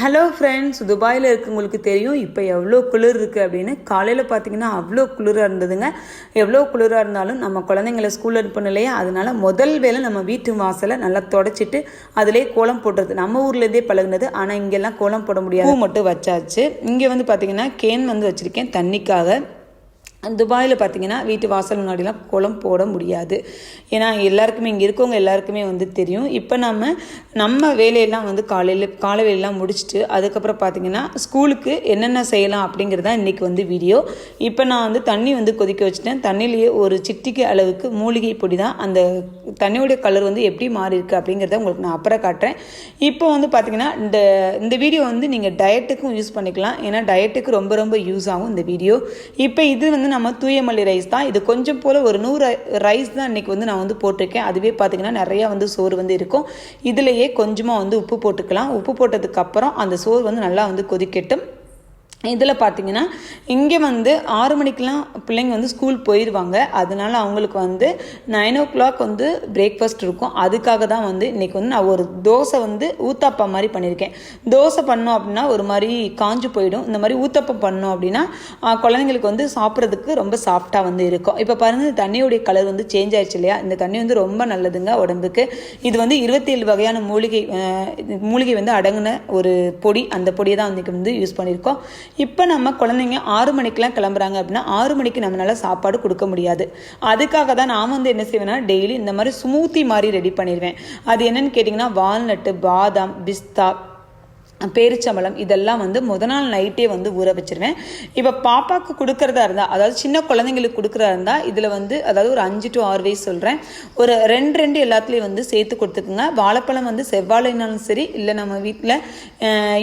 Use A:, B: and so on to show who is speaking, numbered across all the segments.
A: Hello friends துபாயில் இருக்கவங்களுக்கு தெரியும் இப்போ எவ்வளோ குளிர் இருக்குது அப்படின்னு. காலையில் பார்த்தீங்கன்னா அவ்வளோ குளிராக இருந்ததுங்க. எவ்வளோ குளிராக இருந்தாலும் நம்ம குழந்தைங்கள ஸ்கூலில் அனுப்பணும் இல்லையா? அதனால முதல் வேளை நம்ம வீட்டு வாசலை நல்லா தொடச்சிட்டு அதிலே கோலம் போடுறது நம்ம ஊர்லேருந்தே பழகுனது. ஆனால் இங்கெல்லாம் கோலம் போட முடியாது. மட்டும் வச்சாச்சு. இங்கே வந்து பார்த்தீங்கன்னா கேன் வந்து வச்சுருக்கேன். தண்ணிக்காக. துபாயில் பார்த்தீங்கன்னா வீட்டு வாசல் முன்னாடிலாம் கோலம் போட முடியாது. ஏன்னா எல்லாருக்குமே இங்கே இருக்கவங்க எல்லாருக்குமே வந்து தெரியும். இப்போ நம்ம நம்ம வேலையெல்லாம் வந்து காலையில் காலை வேலையெல்லாம் முடிச்சுட்டு அதுக்கப்புறம் பார்த்தீங்கன்னா ஸ்கூலுக்கு என்னென்ன செய்யலாம் அப்படிங்கிறது தான் இன்றைக்கி வந்து வீடியோ. இப்போ நான் வந்து தண்ணி வந்து கொதிக்க வச்சுட்டேன். தண்ணியிலேயே ஒரு சிட்டிக்கு அளவுக்கு மூலிகை பொடி தான் அந்த தண்ணியோடைய கலர் வந்து எப்படி மாறி இருக்குது அப்படிங்கிறத உங்களுக்கு நான் அப்புறம் காட்டுறேன். இப்போ வந்து பார்த்தீங்கன்னா இந்த இந்த வீடியோ வந்து நீங்கள் டயட்டுக்கும் யூஸ் பண்ணிக்கலாம். ஏன்னா டயட்டுக்கு ரொம்ப ரொம்ப யூஸ் ஆகும் இந்த வீடியோ. இப்போ இது வந்து நம்ம தூயமல்லி ரைஸ் தான். இது கொஞ்சம் போல் ஒரு நூறு ரைஸ் தான் இன்றைக்கி வந்து நான் வந்து போட்டிருக்கேன். அதுவே பார்த்திங்கன்னா நிறையா வந்து சோறு வந்து இருக்கும். இதுலேயே கொஞ்சமாக வந்து உப்பு போட்டுக்கலாம். உப்பு போட்டதுக்கப்புறம் அந்த சோறு வந்து நல்லா வந்து கொதிக்கட்டும். இதில் பார்த்தீங்கன்னா இங்கே வந்து ஆறு மணிக்கெலாம் பிள்ளைங்க வந்து ஸ்கூல் போயிடுவாங்க அதனால அவங்களுக்கு வந்து நைன் ஓ கிளாக் வந்து பிரேக்ஃபாஸ்ட் இருக்கும். அதுக்காக தான் வந்து இன்றைக்கி வந்து நான் ஒரு தோசை வந்து ஊத்தாப்பா மாதிரி பண்ணியிருக்கேன். தோசை பண்ணோம் அப்படின்னா ஒரு மாதிரி காஞ்சு போயிடும். இந்த மாதிரி ஊத்தப்பம் பண்ணோம் அப்படின்னா குழந்தைங்களுக்கு வந்து சாப்பிட்றதுக்கு ரொம்ப சாஃப்டாக வந்து இருக்கும். இப்போ பாருங்கள் இந்த தண்ணியோடைய கலர் வந்து சேஞ்ச் ஆயிடுச்சு இல்லையா? இந்த தண்ணி வந்து ரொம்ப நல்லதுங்க உடம்புக்கு. இது வந்து இருபத்தேழு வகையான மூலிகை மூலிகை வந்து அடங்கின ஒரு பொடி. அந்த பொடியை தான் இன்றைக்கி வந்து யூஸ் பண்ணியிருக்கோம். இப்போ நம்ம குழந்தைங்க ஆறு மணிக்கெலாம் கிளம்புறாங்க அப்படின்னா ஆறு மணிக்கு நம்மளால் சாப்பாடு கொடுக்க முடியாது. அதுக்காக தான் நான் வந்து என்ன செய்வேன்னா டெய்லி இந்த மாதிரி ஸ்மூத்தி மாதிரி ரெடி பண்ணிடுவேன் அது என்னன்னு கேட்டிங்கன்னா வால்நட்டு பாதாம் பிஸ்தா பேரிச்சம்பழம் இதெல்லாம் வந்து முத நாள் நைட்டே வந்து ஊற வச்சிருவேன். இப்போ பாப்பாவுக்கு கொடுக்குறதா இருந்தால் அதாவது சின்ன குழந்தைங்களுக்கு கொடுக்குறதா இருந்தால் இதில் வந்து அதாவது ஒரு அஞ்சு டு ஆறு வயசு சொல்கிறேன் ஒரு ரெண்டு ரெண்டு எல்லாத்துலேயும் வந்து சேர்த்து கொடுத்துக்குங்க. வாழைப்பழம் வந்து செவ்வாழைனாலும் சரி இல்லை நம்ம வீட்டில்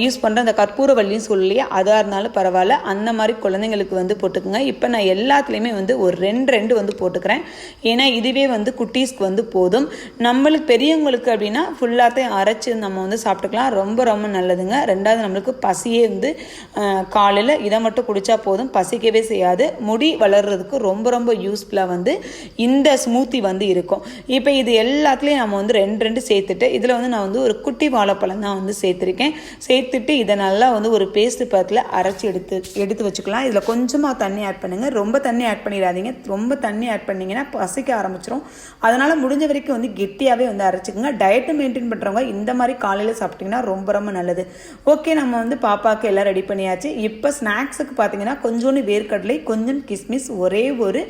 A: யூஸ் பண்ணுற அந்த கற்பூரவல்லின்னு சொல்லலையே அதாக இருந்தாலும் பரவாயில்ல. அந்த மாதிரி குழந்தைங்களுக்கு வந்து போட்டுக்குங்க. இப்போ நான் எல்லாத்துலேயுமே வந்து ஒரு ரெண்டு ரெண்டு வந்து போட்டுக்கிறேன். ஏன்னா இதுவே வந்து குட்டீஸ்க்கு வந்து போதும். நம்மளுக்கு பெரியவங்களுக்கு அப்படின்னா ஃபுல்லாத்தையும் அரைச்சி நம்ம வந்து சாப்பிட்டுக்கலாம். ரொம்ப ரொம்ப நல்லதுங்க. ரெண்டாவது நம்மளுக்கு பசியே வந்து காலையில் இதை மட்டும் குடித்தா போதும் பசிக்கவே செய்யாது. முடி வளர்கிறதுக்கு ரொம்ப ரொம்ப யூஸ்ஃபுல்லாக வந்து இந்த ஸ்மூத்தி வந்து இருக்கும். இப்போ இது எல்லாத்துலேயும் நம்ம வந்து ரெண்டு ரெண்டு சேர்த்துட்டு இதில் வந்து நான் வந்து ஒரு குட்டி வாழைப்பழம் தான் வந்து சேர்த்துருக்கேன். சேர்த்துட்டு இதை நல்லா வந்து ஒரு பேஸ்ட் பக்கத்தில் அரைச்சி எடுத்து எடுத்து வச்சுக்கலாம். இதில் கொஞ்சமாக தண்ணி ஆட் பண்ணுங்கள் ரொம்ப தண்ணி ஆட் பண்ணிடாதீங்க. ரொம்ப தண்ணி ஆட் பண்ணிங்கன்னா பசிக்க ஆரம்பிச்சிடும் அதனால் முடிஞ்ச வரைக்கும் வந்து கெட்டியாகவே வந்து அரைச்சிக்கோங்க. டயட்டு மெயின்டைன் பண்ணுறவங்க இந்த மாதிரி காலையில் சாப்பிட்டிங்கன்னா ரொம்ப ரொம்ப நல்லது. ஓகே நம்ம வந்து பாப்பாவுக்கு எல்லாம் ரெடி பண்ணியாச்சு. இப்போ ஸ்நாக்ஸுக்கு பார்த்தீங்கன்னா கொஞ்சோண்டு வேர்க்கடலை கொஞ்சம் கிஸ்மிஸ் ஒரே ஒரு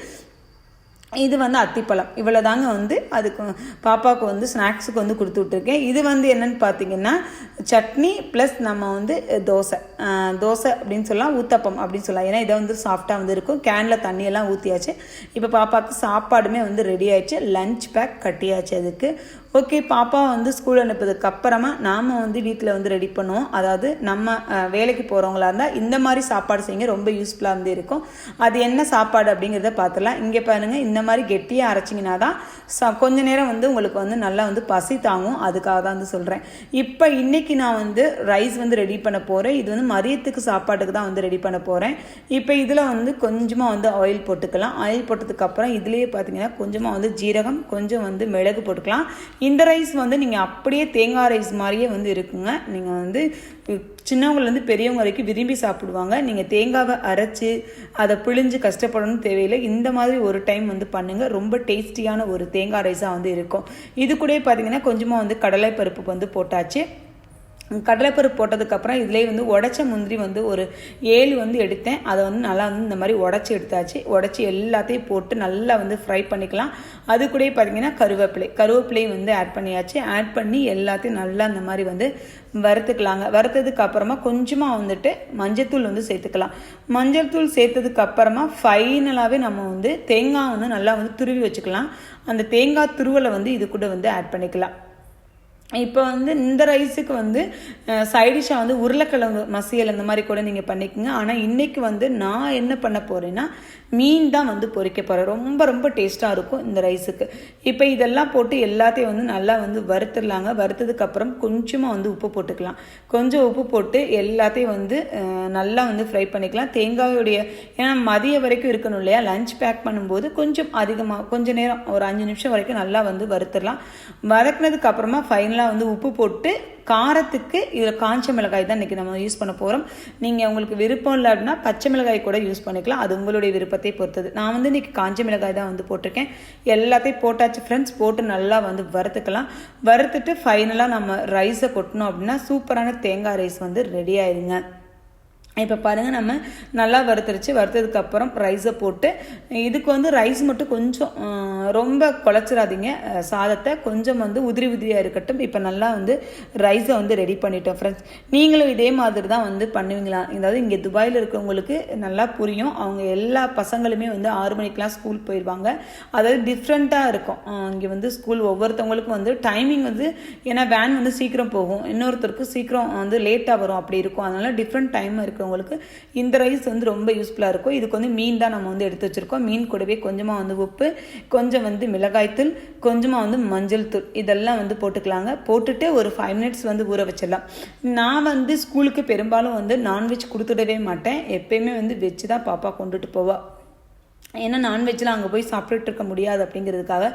A: இது வந்து அத்திப்பழம். இவ்வளோ தாங்க வந்து அதுக்கு பாப்பாவுக்கு வந்து ஸ்நாக்ஸுக்கு வந்து கொடுத்து விட்ருக்கேன் இது வந்து என்னென்னு பார்த்தீங்கன்னா சட்னி ப்ளஸ் நம்ம வந்து தோசை. தோசை அப்படின்னு சொல்லலாம் ஊத்தப்பம் அப்படின்னு சொல்லலாம். ஏன்னா இதை வந்து சாஃப்டாக வந்து இருக்கும். கேனில் தண்ணியெல்லாம் ஊற்றியாச்சு இப்போ பாப்பாவுக்கு சாப்பாடுமே வந்து ரெடி ஆயிடுச்சு. லஞ்ச் பேக் கட்டியாச்சு அதுக்கு. ஓகே பாப்பா வந்து ஸ்கூல் அனுப்புறதுக்கு அப்புறமா நாம் வந்து வீட்டில் வந்து ரெடி பண்ணுவோம். அதாவது நம்ம வேலைக்கு போகிறவங்களா இருந்தால் இந்த மாதிரி சாப்பாடு செய்யுங்க. ரொம்ப யூஸ்ஃபுல்லாக வந்து இருக்கும். அது என்ன சாப்பாடு அப்படிங்கிறத பார்த்துலாம் இங்கே பாருங்கள் இந்த மாதிரி கெட்டியாக அரைச்சிங்கன்னா தான் ச கொஞ்ச நேரம் வந்து உங்களுக்கு வந்து நல்லா வந்து பசி தாங்கும். அதுக்காக தான் வந்து சொல்கிறேன் இப்போ இன்றைக்கி நான் வந்து ரைஸ் வந்து ரெடி பண்ண போகிறேன் இது வந்து மதியத்துக்கு சாப்பாட்டுக்கு தான் வந்து ரெடி பண்ண போகிறேன் இப்போ இதில் வந்து கொஞ்சமாக வந்து ஆயில் போட்டுக்கலாம். ஆயில் போட்டதுக்கப்புறம் இதுலேயே பார்த்தீங்கன்னா கொஞ்சமாக வந்து ஜீரகம் கொஞ்சம் வந்து மிளகு போட்டுக்கலாம். இந்த ரைஸ் வந்து நீங்கள் அப்படியே தேங்காய் ரைஸ் மாதிரியே வந்து இருக்குங்க. நீங்கள் வந்து சின்னவங்கலேருந்து பெரியவங்க வரைக்கும் விரும்பி சாப்பிடுவாங்க. நீங்கள் தேங்காவை அரைச்சி அதை பிழிஞ்சு கஷ்டப்படணும்னு தேவையில்லை. இந்த மாதிரி ஒரு டைம் வந்து பண்ணுங்கள் ரொம்ப டேஸ்டியான ஒரு தேங்காய் ரைஸாக வந்து இருக்கும். இது கூட பார்த்தீங்கன்னா கொஞ்சமாக வந்து கடலைப்பருப்பு வந்து போட்டாச்சு. கடலைப்பருப்பு போட்டதுக்கப்புறம் இதுலேயே வந்து உடச்ச முந்திரி வந்து ஒரு ஏழு வந்து எடுத்தேன். அதை வந்து நல்லா வந்து இந்த மாதிரி உடச்சி எடுத்தாச்சு. உடச்சி எல்லாத்தையும் போட்டு நல்லா வந்து ஃப்ரை பண்ணிக்கலாம். அது கூட பார்த்திங்கன்னா கருவேப்பிலை. கருவேப்பிலையும் வந்து ஆட் பண்ணியாச்சு. ஆட் பண்ணி எல்லாத்தையும் நல்லா இந்த மாதிரி வந்து வறுத்துக்கலாங்க. வறுத்ததுக்கு அப்புறமா கொஞ்சமாக வந்துட்டு மஞ்சத்தூள் வந்து சேர்த்துக்கலாம். மஞ்சள் தூள் சேர்த்ததுக்கு அப்புறமா ஃபைனலாகவே நம்ம வந்து தேங்காய் வந்து நல்லா வந்து துருவி வச்சுக்கலாம். அந்த தேங்காய் துருவலை வந்து இது கூட வந்து ஆட் பண்ணிக்கலாம். இப்போ வந்து இந்த ரைஸுக்கு வந்து சைடிஷாக வந்து உருளைக்கிழங்கு மசியல் இந்த மாதிரி கூட நீங்கள் பண்ணிக்கோங்க. ஆனால் இன்றைக்கி வந்து நான் என்ன பண்ண போகிறேன்னா மீன் தான் வந்து பொரிக்க போகிறேன் ரொம்ப ரொம்ப டேஸ்ட்டாக இருக்கும் இந்த ரைஸுக்கு. இப்போ இதெல்லாம் போட்டு எல்லாத்தையும் வந்து நல்லா வந்து வறுத்துடலாங்க. வறுத்ததுக்கப்புறம் கொஞ்சமாக வந்து உப்பு போட்டுக்கலாம். கொஞ்சம் உப்பு போட்டு எல்லாத்தையும் வந்து நல்லா வந்து ஃப்ரை பண்ணிக்கலாம். தேங்காயுடைய ஏன்னா மதிய வரைக்கும் இருக்கணும் இல்லையா? லஞ்ச் பேக் பண்ணும்போது கொஞ்சம் அதிகமாக கொஞ்ச நேரம் ஒரு அஞ்சு நிமிஷம் வரைக்கும் நல்லா வந்து வறுத்துடலாம். வதக்குனதுக்கப்புறமா அப்புறமா நல்லா வந்து உப்பு போட்டு காரத்துக்கு இதில் காஞ்ச மிளகாய் தான் இன்றைக்கி நம்ம யூஸ் பண்ண போகிறோம் நீங்கள் உங்களுக்கு விருப்பம் இல்லை அப்படின்னா பச்சை மிளகாய் கூட யூஸ் பண்ணிக்கலாம். அது உங்களுடைய விருப்பத்தை பொறுத்தது. நான் வந்து இன்றைக்கி காஞ்ச மிளகாய் தான் வந்து போட்டிருக்கேன். எல்லாத்தையும் போட்டாச்சு ஃப்ரெண்ட்ஸ் போட்டு நல்லா வந்து வறுத்துக்கலாம். வறுத்துட்டு ஃபைனலாக நம்ம ரைஸை கொட்டினோம் அப்படின்னா சூப்பரான தேங்காய் ரைஸ் வந்து ரெடி ஆயிடுங்க இப்போ பாருங்கள் நம்ம நல்லா வறுத்துருச்சு. வறுத்ததுக்கப்புறம் ரைஸை போட்டு இதுக்கு வந்து ரைஸ் மட்டும் கொஞ்சம் ரொம்ப குழச்சிடாதீங்க. சாதத்தை கொஞ்சம் வந்து உதிரி உதிரியாக இருக்கட்டும். இப்போ நல்லா வந்து ரைஸை வந்து ரெடி பண்ணிட்டோம் ஃப்ரெண்ட்ஸ் நீங்களும் இதே மாதிரி தான் வந்து பண்ணுவீங்களா? அதாவது இங்கே துபாயில் இருக்கிறவங்களுக்கு நல்லா புரியும். அவங்க எல்லா பசங்களுமே வந்து ஆறு மணிக்கெலாம் ஸ்கூல் போயிடுவாங்க அதாவது டிஃப்ரெண்ட்டாக இருக்கும். இங்கே வந்து ஸ்கூல் ஒவ்வொருத்தவங்களுக்கும் வந்து டைமிங் வந்து ஏன்னா வேன் வந்து சீக்கிரம் போகும். இன்னொருத்தருக்கு சீக்கிரம் வந்து லேட்டாக வரும். அப்படி இருக்கும். அதனால் டிஃப்ரெண்ட் டைம் இருக்கவங்களுக்கு இந்த ரைஸ் வந்து ரொம்ப யூஸ்ஃபுல்லாக இருக்கும். இதுக்கு வந்து மீன் தான் நம்ம வந்து எடுத்து வச்சுருக்கோம். மீன் கூடவே கொஞ்சமாக வந்து உப்பு கொஞ்சம் வந்து மிளகாய்த்தூள் கொஞ்சமாக வந்து மஞ்சள் தூள். இதெல்லாம் வந்து போட்டுக்கலாங்க. போட்டுட்டு ஒரு ஃபைவ் மினிட்ஸ் வந்து ஊற வச்சிடலாம். நான் வந்து ஸ்கூலுக்கு பெரும்பாலும் வந்து நான்வெஜ் கொடுத்துடவே மாட்டேன். எப்பயுமே வந்து வெஜ் தான் பாப்பா கொண்டுட்டு போவாள் ஏன்னா நான்வெஜ்லாம் அங்கே போய் சாப்பிட்டுட்டு இருக்க முடியாது அப்படிங்கிறதுக்காக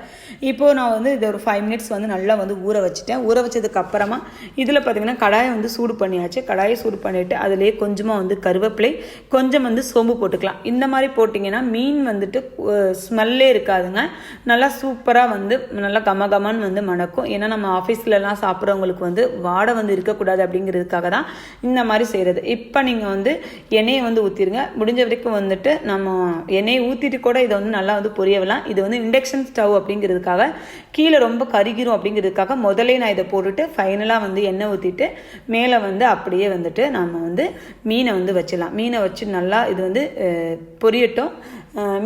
A: இப்போது நான் வந்து இது ஒரு ஃபைவ் மினிட்ஸ் வந்து நல்லா வந்து ஊற வச்சுட்டேன். ஊற வச்சதுக்கு அப்புறமா இதில் பார்த்தீங்கன்னா கடாயை வந்து சூடு பண்ணியாச்சு. கடாயை சூடு பண்ணிவிட்டு அதிலேயே கொஞ்சமாக வந்து கருவேப்பிலை கொஞ்சம் வந்து சோம்பு போட்டுக்கலாம். இந்த மாதிரி போட்டிங்கன்னா மீன் வந்துட்டு ஸ்மெல்லே இருக்காதுங்க. நல்லா சூப்பராக வந்து நல்லா கமகமான்னு வந்து மணக்கும். ஏன்னா நம்ம ஆஃபீஸ்லலாம் சாப்பிட்றவங்களுக்கு வந்து வாடை வந்து இருக்கக்கூடாது அப்படிங்கிறதுக்காக தான் இந்த மாதிரி செய்கிறது இப்போ நீங்கள் வந்து எண்ணெயை வந்து ஊற்றிடுங்க முடிஞ்ச வரைக்கும் வந்துட்டு நம்ம எண்ணெயை ஊற்றிட்டு கூட இதை வந்து நல்லா வந்து பொரியவலாம் இது வந்து இண்டக்ஷன் ஸ்டவ் அப்படிங்கிறதுக்காக கீழே ரொம்ப கருகிரும் அப்படிங்கிறதுக்காக முதல்ல நான் இதை போட்டுட்டு ஃபைனலாக வந்து எண்ணெய் ஊற்றிட்டு மேலே வந்து அப்படியே வந்துட்டு நம்ம வந்து மீனை வந்து வச்சிடலாம். மீனை வச்சு நல்லா இது வந்து பொரியட்டும்.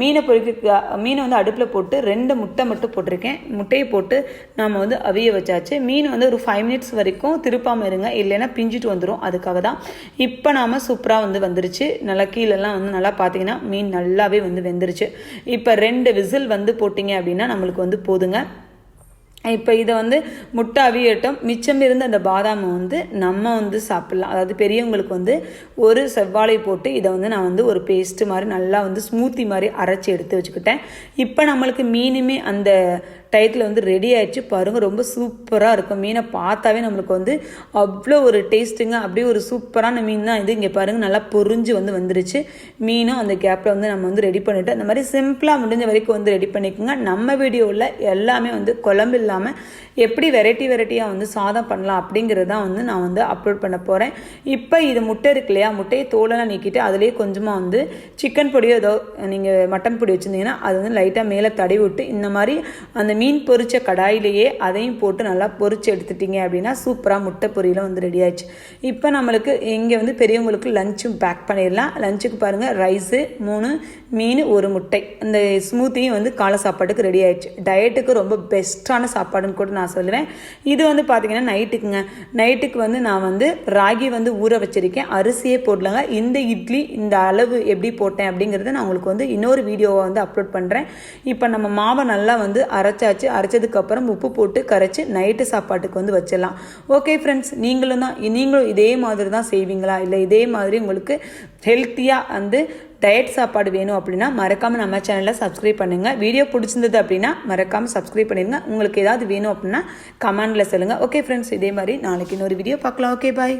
A: மீனை பொரிக்க மீனை வந்து அடுப்பில் போட்டு ரெண்டு முட்டை மட்டும் போட்டிருக்கேன். முட்டையை போட்டு நாம் வந்து அவிய வச்சாச்சு. மீன் வந்து ஒரு ஃபைவ் மினிட்ஸ் வரைக்கும் திருப்பாமல் இருங்க. இல்லைன்னா பிஞ்சிட்டு வந்துடும் அதுக்காக தான் இப்போ நாம் சூப்பராக வந்து வந்துருச்சு. நல்லா கீழெல்லாம் வந்து நல்லா பார்த்தீங்கன்னா மீன் நல்லாவே வந்து வெந்துருச்சு. இப்போ ரெண்டு விசில் வந்து போட்டிங்க அப்படின்னா நம்மளுக்கு வந்து போதுங்க. இப்போ இதை வந்து முட்டை அவியட்டும். மிச்சம் இருந்த அந்த பாதாமை வந்து நம்ம வந்து சாப்பிட்லாம். அதாவது பெரியவங்களுக்கு வந்து ஒரு செவ்வாழை போட்டு இதை வந்து நான் வந்து ஒரு பேஸ்ட்டு மாதிரி நல்லா வந்து ஸ்மூத்தி மாதிரி அரைச்சி எடுத்து வச்சுக்கிட்டேன். இப்போ நம்மளுக்கு மீனுமே அந்த டயத்தில் வந்து ரெடி ஆகிடுச்சு பாருங்கள் ரொம்ப சூப்பராக இருக்கும். மீனை பார்த்தாவே நம்மளுக்கு வந்து அவ்வளோ ஒரு டேஸ்ட்டுங்க அப்படியே ஒரு சூப்பரான மீன் தான் இது. இங்கே பாருங்கள் நல்லா பொறிஞ்சு வந்து வந்துருச்சு. மீனும் அந்த கேப்பில் வந்து நம்ம வந்து ரெடி பண்ணிவிட்டு அந்த மாதிரி சிம்பிளாக முடிஞ்ச வரைக்கும் வந்து ரெடி பண்ணிக்கோங்க. நம்ம வீடியோவில் எல்லாமே வந்து குழம்பு இல்லாமல் எப்படி வெரைட்டி வெரைட்டியாக வந்து சாதம் பண்ணலாம் அப்படிங்கிறது தான் வந்து நான் வந்து அப்லோட் பண்ண போகிறேன் இப்போ இது முட்டை இருக்கு இல்லையா? முட்டையை தோலெல்லாம் நீக்கிட்டு அதிலே கொஞ்சமாக வந்து சிக்கன் பொடியோ ஏதோ நீங்கள் மட்டன் பொடி வச்சுருந்தீங்கன்னா அது வந்து லைட்டாக மேலே தடவி விட்டு இந்த மாதிரி அந்த மீன் பொரிச்ச கடாயிலேயே அதையும் போட்டு நல்லா பொரிச்சு எடுத்துட்டீங்க அப்படின்னா சூப்பராக முட்டை பொரியலும் வந்து ரெடி ஆயிடுச்சு. இப்போ நம்மளுக்கு இங்கே வந்து பெரியவங்களுக்கு லஞ்சும் பேக் பண்ணிடலாம். லஞ்சுக்கு பாருங்கள் ரைஸு மூணு மீன் ஒரு முட்டை. இந்த ஸ்மூத்தியும் வந்து காலை சாப்பாட்டுக்கு ரெடி ஆயிடுச்சு. டயட்டுக்கு ரொம்ப பெஸ்ட்டான சாப்பாடுன்னு கூட நான் சொல்லுவேன். இது வந்து பார்த்தீங்கன்னா நைட்டுக்குங்க நைட்டுக்கு வந்து நான் வந்து ராகி வந்து ஊற வச்சிருக்கேன். அரிசியே போடலங்க. இந்த இட்லி இந்த அளவு எப்படி போட்டேன் அப்படிங்கிறத நான் உங்களுக்கு வந்து இன்னொரு வீடியோவை வந்து அப்லோட் பண்ணுறேன் இப்போ நம்ம மாவை நல்லா வந்து அரைச்சாச்சு அரைச்சதுக்கப்புறம் உப்பு போட்டு கரைச்சி நைட்டு சாப்பாட்டுக்கு வந்து வச்சிடலாம். ஓகே ஃப்ரெண்ட்ஸ் நீங்களும் தான் நீங்களும் இதே மாதிரி தான் செய்வீங்களா? இல்லை இதே மாதிரி உங்களுக்கு ஹெல்த்தியாக வந்து டயட் சாப்பாடு வேணும் அப்படின்னா மறக்காமல் நம்ம சேனலில் சப்ஸ்கிரைப் பண்ணுங்கள் வீடியோ பிடிச்சிருந்தது அப்படின்னா மறக்காமல் சப்ஸ்கிரைப் பண்ணிடுங்க. உங்களுக்கு ஏதாவது வேணும் அப்படின்னா கமெண்டில் சொல்லுங்கள் ஓகே ஃப்ரெண்ட்ஸ் இதே மாதிரி நாளைக்கு இன்னொரு வீடியோ பார்க்கலாம். Okay bye